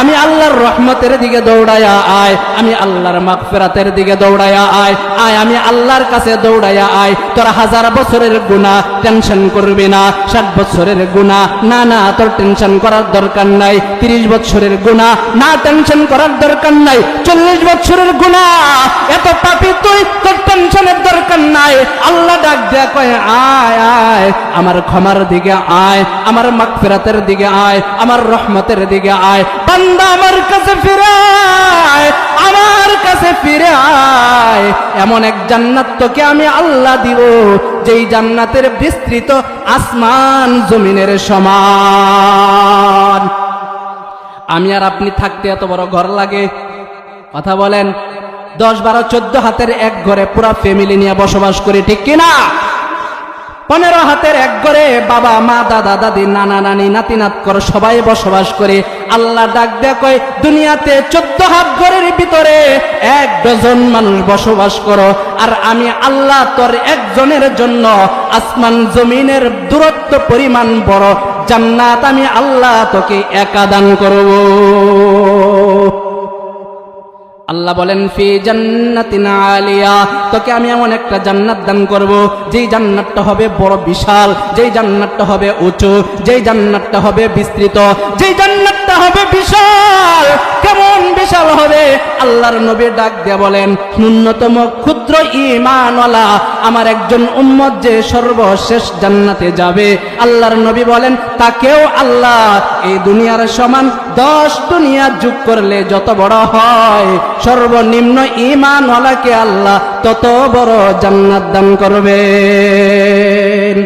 আমি আল্লাহর রহমতের দিকে দৌড়ায়া আয়, আমি আল্লাহর মাগফিরাতের দিকে দৌড়ায়া আয় আয়, আমি আল্লাহর কাছে দৌড়ায়া আয়। তোর হাজার বছরের গুনাহ টেনশন করবি না, ষাট বছরের গুনাহ, না না, তোর টেনশন করার দরকার নাই। তিরিশ বছরের গুনাহ, না, টেনশন করার দরকার নাই। চল্লিশ বছরের গুনাহ, এত পাপি তুই, তোর টেনশনের দরকার নাই। আল্লাহ ডাক দেয়া কয়, আয় আয়, আমার ক্ষমার দিকে আয়, আমার মাগফিরাতের দিকে আয়, আমার রহমতের দিকে আয়। বান্দা আমার কাছে ফিরে আয়, আমার কাছে ফিরে আয়। এমন এক জান্নাত তোকে আমি আল্লাহ দিব, যেই জান্নাতের বিস্তৃত আসমান জমিনের সমান। আমি আর আপনি থাকতে এত বড় ঘর লাগে। কথা বলেন, দশ বারো চোদ্দ হাতের এক ঘরে পুরা ফ্যামিলি নিয়ে বসবাস করি, ঠিক কিনা পনেরো হাতের এক ঘরে বাবা, মা, দাদা, দাদি, নানা, নানি, নাতি নাত কর সবাই বসবাস করে। আল্লাহ ডাক দেয় কয়, দুনিয়াতে চোদ্দ হাত ঘরের ভিতরে এক ডজন মানুষ বসবাস করো। আর আমি আল্লাহ তোর একজনের জন্য আসমান জমিনের দূরত্ব পরিমাণ বড়। জান্নাত আমি আল্লাহ তোকে একা দান করব। আল্লাহ বলেন, ফি জান্নাতিন আলিয়া। তোকে আমি এমন একটা জান্নাত দান করব, যেই জান্নাতটা হবে বড় বিশাল, যেই জান্নাতটা হবে উঁচু, যেই জান্নাতটা হবে বিস্তৃত, যেই জান্নাতটা হবে বিশাল। বিশাল হবে। আল্লাহর নবী ডাক দিয়ে বলেন, ন্যূনতম ক্ষুদ্র ইমানওয়ালা আমার একজন উম্মত যে সর্বশেষ জান্নাতে যাবে। আল্লাহর নবী বলেন, তাকেও আল্লাহ এই দুনিয়ার সমান দশ দুনিয়া যুগ করলে যত বড় হয়, সর্বনিম্ন ইমানওয়ালাকে আল্লাহ তত বড় জান্নাত দান করবেন।